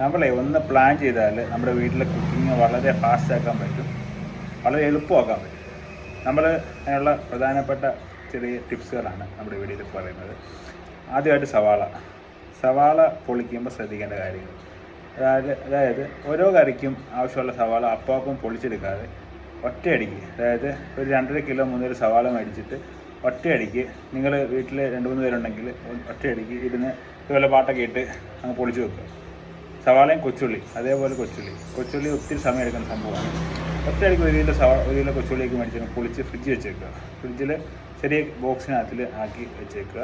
നമ്മളെ ഒന്ന് പ്ലാൻ ചെയ്താൽ നമ്മുടെ വീട്ടിലെ കുക്കിംഗ് വളരെ ഫാസ്റ്റ് ആക്കാൻ പറ്റും. വളരെ എളുപ്പമാക്കാൻ പറ്റും. നമ്മൾ അതിനുള്ള പ്രധാനപ്പെട്ട ചെറിയ ടിപ്സുകളാണ് നമ്മുടെ വീഡിയോയിൽ പറയുന്നത്. ആദ്യമായിട്ട് സവാള. സവാള പൊളിക്കുമ്പോൾ ശ്രദ്ധിക്കേണ്ട കാര്യങ്ങൾ. അതായത് അതായത് ഓരോ കറിക്കും ആവശ്യമുള്ള സവാള അപ്പാപ്പം പൊളിച്ചെടുക്കാതെ ഒറ്റയടിക്ക് അതായത് ഒരു രണ്ടര കിലോ മൂന്നര സവാള മേടിച്ചിട്ട് ഒറ്റയടിക്ക് നിങ്ങൾ വീട്ടിൽ രണ്ട് മൂന്ന് പേരുണ്ടെങ്കിൽ ഒറ്റയടിക്ക് ഇരുന്ന് ഇതുപോലെ പാട്ടൊക്കെ ഇട്ട് അങ്ങ് പൊളിച്ച് വെക്കുക. സവാളയും കൊച്ചുള്ളി അതേപോലെ കൊച്ചുള്ളി. കൊച്ചുള്ളി ഒത്തിരി സമയം എടുക്കുന്ന സംഭവമാണ്. ഒറ്റയടിക്ക് ഒരു കിലോ സവാ ഒരു കിലോ കൊച്ചുള്ളിയൊക്കെ മേടിച്ച് പൊളിച്ച് ഫ്രിഡ്ജ് വെച്ചേക്കുക. ഫ്രിഡ്ജിൽ ചെറിയ ബോക്സിനകത്തിൽ ആക്കി വെച്ചേക്കുക.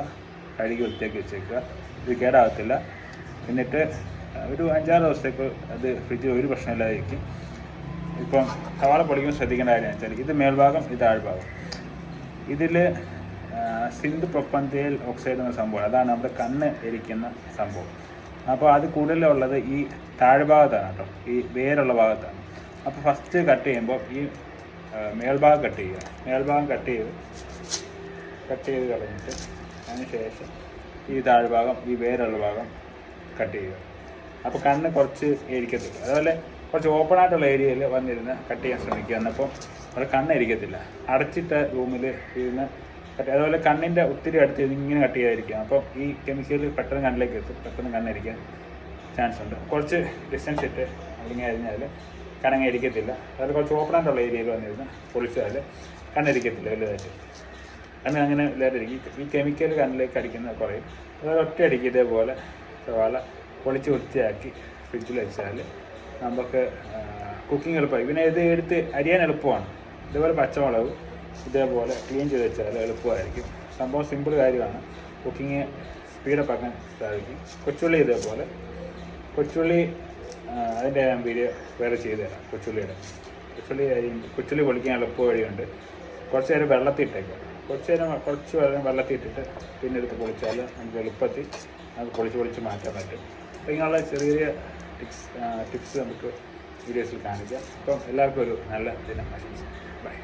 കഴുകി വൃത്തിയാക്കി വെച്ചേക്കുക. ഇത് കേടാകത്തില്ല. എന്നിട്ട് ഒരു അഞ്ചാറ് ദിവസത്തേക്ക് അത് ഫ്രിഡ്ജിൽ ഒരു പ്രശ്നമില്ലാതെ ഇപ്പം സവാള പൊളിക്കുമ്പോൾ ശ്രദ്ധിക്കേണ്ട കാര്യം വെച്ചാൽ ഇത് മേൽഭാഗം ഇത് താഴ്ഭാഗം. ഇതിൽ സിന്ധ് പ്രൊപ്പന്തേൽ ഓക്സൈഡ് എന്ന സംഭവം അതാണ് നമ്മുടെ കണ്ണ് എരിക്കുന്ന സംഭവം. അപ്പോൾ അത് കൂടുതലുള്ളത് ഈ താഴ്ഭാഗത്താണ് കേട്ടോ. ഈ വേരുള്ള ഭാഗത്താണ്. അപ്പോൾ ഫസ്റ്റ് കട്ട് ചെയ്യുമ്പോൾ ഈ മേൽഭാഗം കട്ട് ചെയ്യുക. മേൽഭാഗം കട്ട് ചെയ്ത് കട്ട് ചെയ്ത് കളഞ്ഞിട്ട് അതിന് ശേഷം ഈ താഴ്ഭാഗം ഈ വേരുള്ള ഭാഗം കട്ട് ചെയ്യുക. അപ്പോൾ കണ്ണ് കുറച്ച് ഇരിക്കത്തില്ല അതുപോലെ കുറച്ച് ഓപ്പൺ ആയിട്ടുള്ള ഏരിയയിൽ വന്നിരുന്ന് കട്ട് ചെയ്യാൻ ശ്രമിക്കുക. എന്നപ്പോൾ അവിടെ കണ്ണ് ഇരിക്കത്തില്ല അടച്ചിട്ട റൂമിൽ ഇരുന്ന് അതുപോലെ കണ്ണിന്റെ ഒത്തിരി അടുത്ത് ഇങ്ങനെ കട്ട് ചെയ്തായിരിക്കും. അപ്പോൾ ഈ കെമിക്കൽ പെട്ടെന്ന് കണ്ണിലേക്ക് എത്തും. പെട്ടെന്ന് കണ്ണിരിക്കാൻ ചാൻസ് ഉണ്ട്. കുറച്ച് ഡിസ്റ്റൻസ് ഇട്ട് അല്ലെങ്കിൽ അരിഞ്ഞാൽ കണ്ണങ്ങ ഇരിക്കത്തില്ല അതുപോലെ കുറച്ച് ഓപ്പൺ ആയിട്ടുള്ള ഏരിയയിൽ വന്നിരുന്ന് പൊളിച്ചാൽ കണ്ണിരിക്കത്തില്ല വലുതായിട്ട്. കണ്ണ് അങ്ങനെ വലുതായിട്ടിരിക്കും. ഈ കെമിക്കൽ കണ്ണിലേക്ക് അടിക്കുന്നത് കുറയും. അതായത് ഒറ്റ അടിക്കും ഇതേപോലെ സവാള പൊളിച്ച് വൃത്തിയാക്കി ഫ്രിഡ്ജിൽ വെച്ചാൽ നമുക്ക് കുക്കിംഗ് എളുപ്പമായി. പിന്നെ ഇത് എടുത്ത് അരിയാൻ എളുപ്പമാണ്. ഇതേപോലെ പച്ചമുളക് ഇതേപോലെ ക്ലീൻ ചെയ്ത് വെച്ചാൽ എളുപ്പമായിരിക്കും. സംഭവം സിമ്പിൾ കാര്യമാണ്. കുക്കിങ് സ്പീഡപ്പ് ആക്കാൻ സാധിക്കും. കൊച്ചുള്ളി ഇതേപോലെ. കൊച്ചുള്ളി അതിന്റെ ഞാൻ വീഡിയോ വേറെ ചെയ്തു തരാം കൊച്ചുള്ളിയുടെ. കൊച്ചുള്ളി കൊച്ചുള്ളി പൊളിക്കാൻ എളുപ്പ വഴിയുണ്ട്. കുറച്ച് നേരം വെള്ളത്തിൽ ഇട്ടേക്കാം. കുറച്ച് നേരം കുറച്ച് നേരം വെള്ളത്തിൽ ഇട്ടിട്ട് പിന്നെ എടുത്ത് പൊളിച്ചാൽ നമുക്ക് എളുപ്പത്തിൽ അത് പൊളിച്ച് പൊളിച്ച് മാറ്റാൻ പറ്റും. അപ്പോൾ ഇങ്ങനെയുള്ള ചെറിയ ചെറിയ ടിപ്സ് ടിപ്സ് നമുക്ക് വീഡിയോസിൽ കാണിക്കാം. അപ്പം എല്ലാവർക്കും ഒരു നല്ല ദിനം ആശംസിക്കാം ബൈ